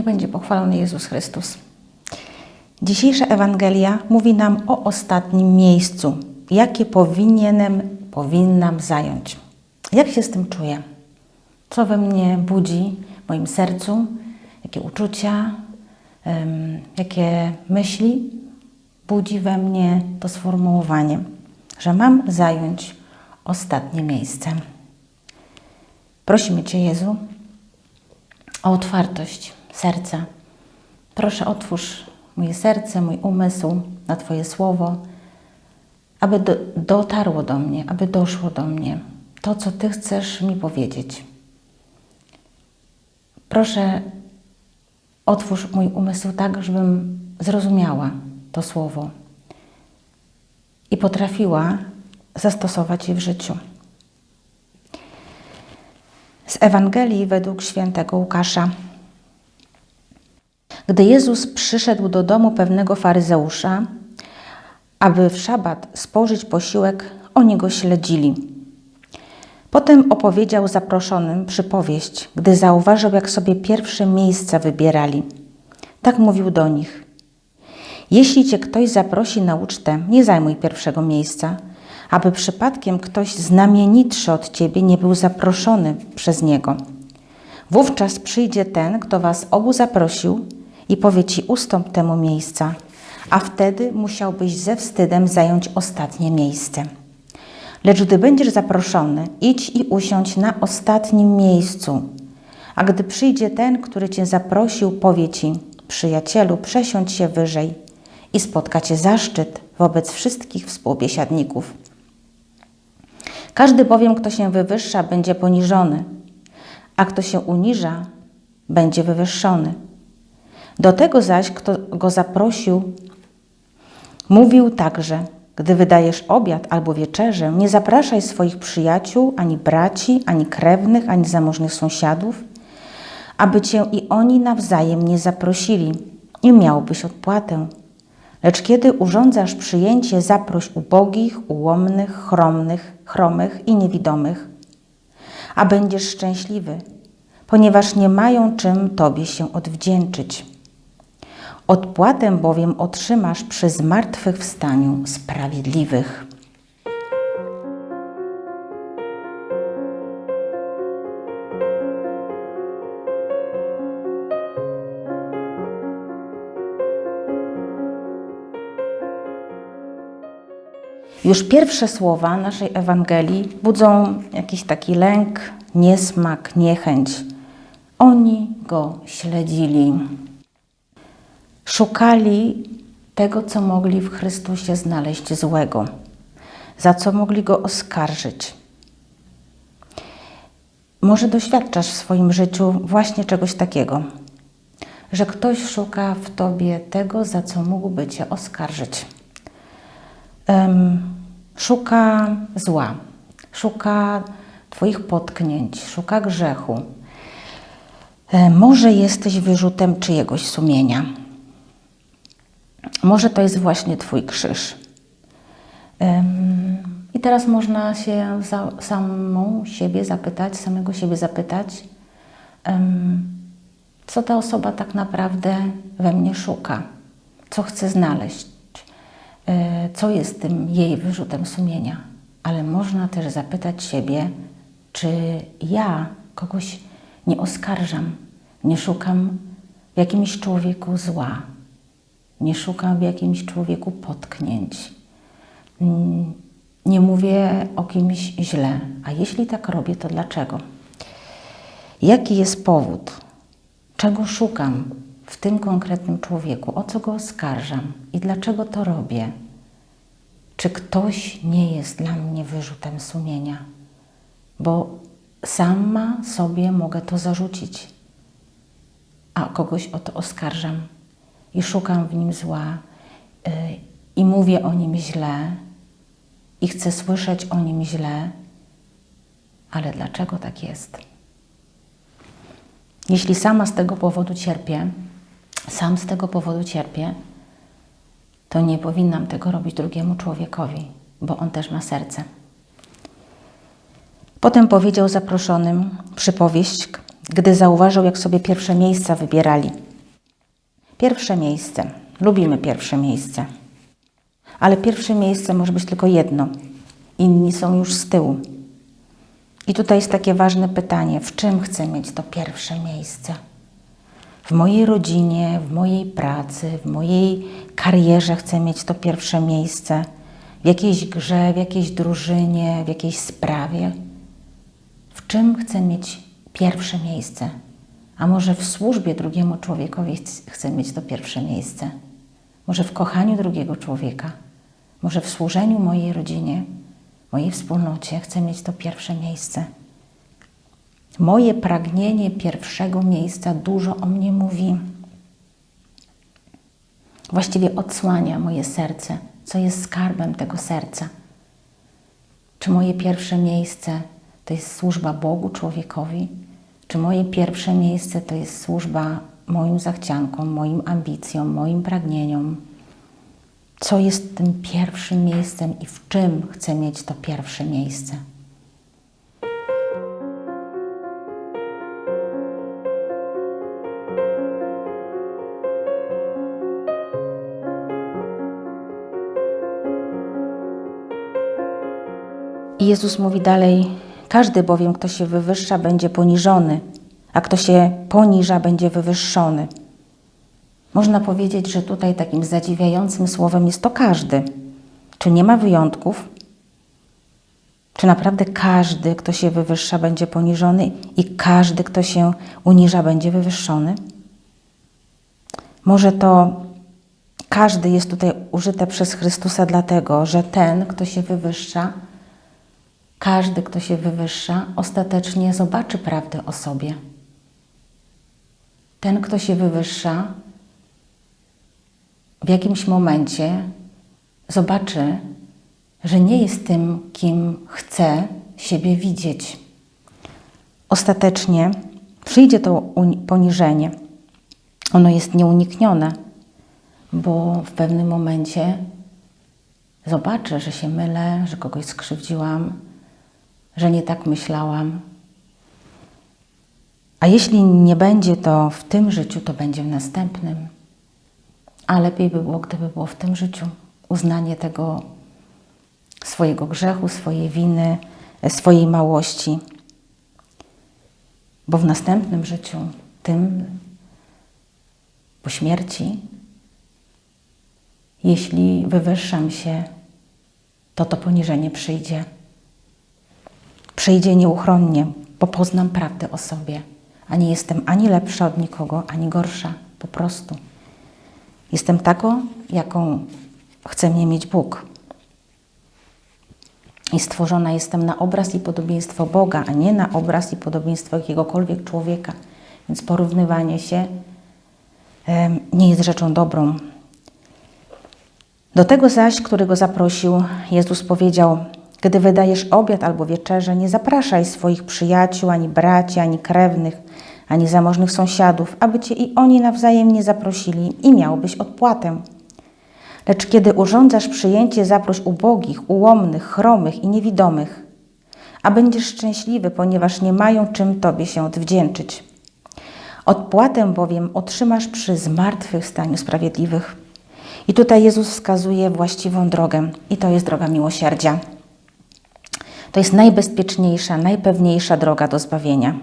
Niech będzie pochwalony Jezus Chrystus. Dzisiejsza Ewangelia mówi nam o ostatnim miejscu, jakie powinienem, powinnam zająć. Jak się z tym czuję? Co we mnie budzi, w moim sercu? Jakie uczucia, em, jakie myśli budzi we mnie to sformułowanie, że mam zająć ostatnie miejsce. Prosimy Cię, Jezu, o otwartość serca. Proszę, otwórz moje serce, mój umysł na Twoje słowo, aby do, dotarło do mnie, aby doszło do mnie to, co Ty chcesz mi powiedzieć. Proszę, otwórz mój umysł tak, żebym zrozumiała to słowo i potrafiła zastosować je w życiu. Z Ewangelii według świętego Łukasza. Gdy Jezus przyszedł do domu pewnego faryzeusza, aby w szabat spożyć posiłek, oni go śledzili. Potem opowiedział zaproszonym przypowieść, gdy zauważył, jak sobie pierwsze miejsca wybierali. Tak mówił do nich. Jeśli cię ktoś zaprosi na ucztę, nie zajmuj pierwszego miejsca, aby przypadkiem ktoś znamienitszy od ciebie nie był zaproszony przez niego. Wówczas przyjdzie ten, kto was obu zaprosił i powie ci ustąp temu miejsca, a wtedy musiałbyś ze wstydem zająć ostatnie miejsce. Lecz gdy będziesz zaproszony, idź i usiądź na ostatnim miejscu. A gdy przyjdzie ten, który cię zaprosił, powie ci: Przyjacielu, przesiądź się wyżej i spotka cię zaszczyt wobec wszystkich współbiesiadników. Każdy bowiem, kto się wywyższa, będzie poniżony, a kto się uniża, będzie wywyższony. Do tego zaś, kto go zaprosił, mówił także: Gdy wydajesz obiad albo wieczerzę, nie zapraszaj swoich przyjaciół, ani braci, ani krewnych, ani zamożnych sąsiadów, aby cię i oni nawzajem nie zaprosili i miałbyś odpłatę. Lecz kiedy urządzasz przyjęcie, zaproś ubogich, ułomnych, chromnych, chromych i niewidomych, a będziesz szczęśliwy, ponieważ nie mają czym Tobie się odwdzięczyć. Odpłatę bowiem otrzymasz przy zmartwychwstaniu sprawiedliwych. Już pierwsze słowa naszej Ewangelii budzą jakiś taki lęk, niesmak, niechęć. Oni go śledzili. Szukali tego, co mogli w Chrystusie znaleźć złego, za co mogli go oskarżyć. Może doświadczasz w swoim życiu właśnie czegoś takiego, że ktoś szuka w tobie tego, za co mógłby cię oskarżyć szuka zła, szuka Twoich potknięć, szuka grzechu. Może jesteś wyrzutem czyjegoś sumienia. Może to jest właśnie Twój krzyż. I teraz można się samą siebie zapytać, samego siebie zapytać, co ta osoba tak naprawdę we mnie szuka, co chce znaleźć, E, co jest tym jej wyrzutem sumienia. Ale można też zapytać siebie, czy ja kogoś nie oskarżam, nie szukam w jakimś człowieku zła, nie szukam w jakimś człowieku potknięć, mm, nie mówię o kimś źle. A jeśli tak robię, to dlaczego? Jaki jest powód? Czego szukam? w tym konkretnym człowieku, o co go oskarżam i dlaczego to robię. Czy ktoś nie jest dla mnie wyrzutem sumienia? Bo sama sobie mogę to zarzucić, a kogoś o to oskarżam i szukam w nim zła yy, i mówię o nim źle i chcę słyszeć o nim źle, ale dlaczego tak jest? Jeśli sama z tego powodu cierpię, sam z tego powodu cierpię, to nie powinnam tego robić drugiemu człowiekowi, bo on też ma serce. Potem powiedział zaproszonym przypowieść, gdy zauważył, jak sobie pierwsze miejsca wybierali. Pierwsze miejsce. Lubimy pierwsze miejsce. Ale pierwsze miejsce może być tylko jedno. Inni są już z tyłu. I tutaj jest takie ważne pytanie: w czym chcę mieć to pierwsze miejsce? W mojej rodzinie, w mojej pracy, w mojej karierze chcę mieć to pierwsze miejsce, w jakiejś grze, w jakiejś drużynie, w jakiejś sprawie. W czym chcę mieć pierwsze miejsce? A może w służbie drugiemu człowiekowi chcę mieć to pierwsze miejsce? Może w kochaniu drugiego człowieka? Może w służeniu mojej rodzinie, mojej wspólnocie chcę mieć to pierwsze miejsce? Moje pragnienie pierwszego miejsca dużo o mnie mówi. Właściwie odsłania moje serce, co jest skarbem tego serca. Czy moje pierwsze miejsce to jest służba Bogu, człowiekowi? Czy moje pierwsze miejsce to jest służba moim zachciankom, moim ambicjom, moim pragnieniom? Co jest tym pierwszym miejscem i w czym chcę mieć to pierwsze miejsce? I Jezus mówi dalej: Każdy bowiem, kto się wywyższa, będzie poniżony, a kto się poniża, będzie wywyższony. Można powiedzieć, że tutaj takim zadziwiającym słowem jest to każdy. Czy nie ma wyjątków? Czy naprawdę każdy, kto się wywyższa, będzie poniżony i każdy, kto się uniża, będzie wywyższony? Może to każdy jest tutaj użyte przez Chrystusa dlatego, że ten, kto się wywyższa, każdy, kto się wywyższa, ostatecznie zobaczy prawdę o sobie. Ten, kto się wywyższa, w jakimś momencie zobaczy, że nie jest tym, kim chce siebie widzieć. Ostatecznie przyjdzie to poniżenie. Ono jest nieuniknione, bo w pewnym momencie zobaczę, że się mylę, że kogoś skrzywdziłam, że nie tak myślałam. A jeśli nie będzie to w tym życiu, to będzie w następnym. A lepiej by było, gdyby było w tym życiu uznanie tego swojego grzechu, swojej winy, swojej małości. Bo w następnym życiu, tym po śmierci, jeśli wywyższam się, to to poniżenie przyjdzie przyjdzie nieuchronnie, bo poznam prawdę o sobie, a nie jestem ani lepsza od nikogo, ani gorsza, po prostu. Jestem taką, jaką chce mnie mieć Bóg. I stworzona jestem na obraz i podobieństwo Boga, a nie na obraz i podobieństwo jakiegokolwiek człowieka. Więc porównywanie się nie jest rzeczą dobrą. Do tego zaś, którego zaprosił, Jezus powiedział: gdy wydajesz obiad albo wieczerze, nie zapraszaj swoich przyjaciół, ani braci, ani krewnych, ani zamożnych sąsiadów, aby cię i oni nawzajem nie zaprosili i miałbyś odpłatę. Lecz kiedy urządzasz przyjęcie, zaproś ubogich, ułomnych, chromych i niewidomych, a będziesz szczęśliwy, ponieważ nie mają czym Tobie się odwdzięczyć. Odpłatę bowiem otrzymasz przy zmartwychwstaniu sprawiedliwych. I tutaj Jezus wskazuje właściwą drogę, i to jest droga miłosierdzia. To jest najbezpieczniejsza, najpewniejsza droga do zbawienia.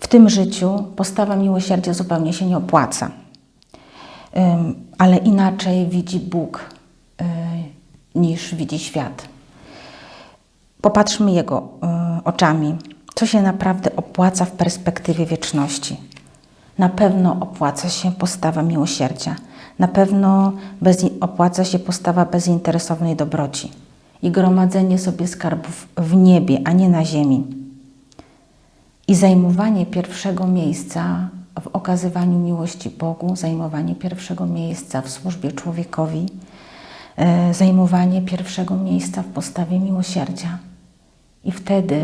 W tym życiu postawa miłosierdzia zupełnie się nie opłaca, ale inaczej widzi Bóg y, niż widzi świat. Popatrzmy Jego y, oczami, co się naprawdę opłaca w perspektywie wieczności. Na pewno opłaca się postawa miłosierdzia, na pewno bez, opłaca się postawa bezinteresownej dobroci i gromadzenie sobie skarbów w niebie, a nie na ziemi. I zajmowanie pierwszego miejsca w okazywaniu miłości Bogu, zajmowanie pierwszego miejsca w służbie człowiekowi, e, zajmowanie pierwszego miejsca w postawie miłosierdzia. I wtedy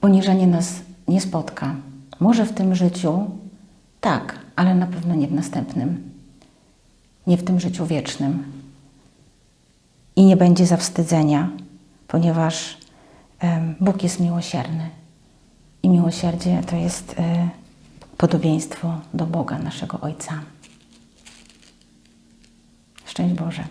poniżenie nas nie spotka. Może w tym życiu tak, ale na pewno nie w następnym. Nie w tym życiu wiecznym i nie będzie zawstydzenia, ponieważ Bóg jest miłosierny i miłosierdzie to jest e, podobieństwo do Boga, naszego Ojca. Szczęść Boże.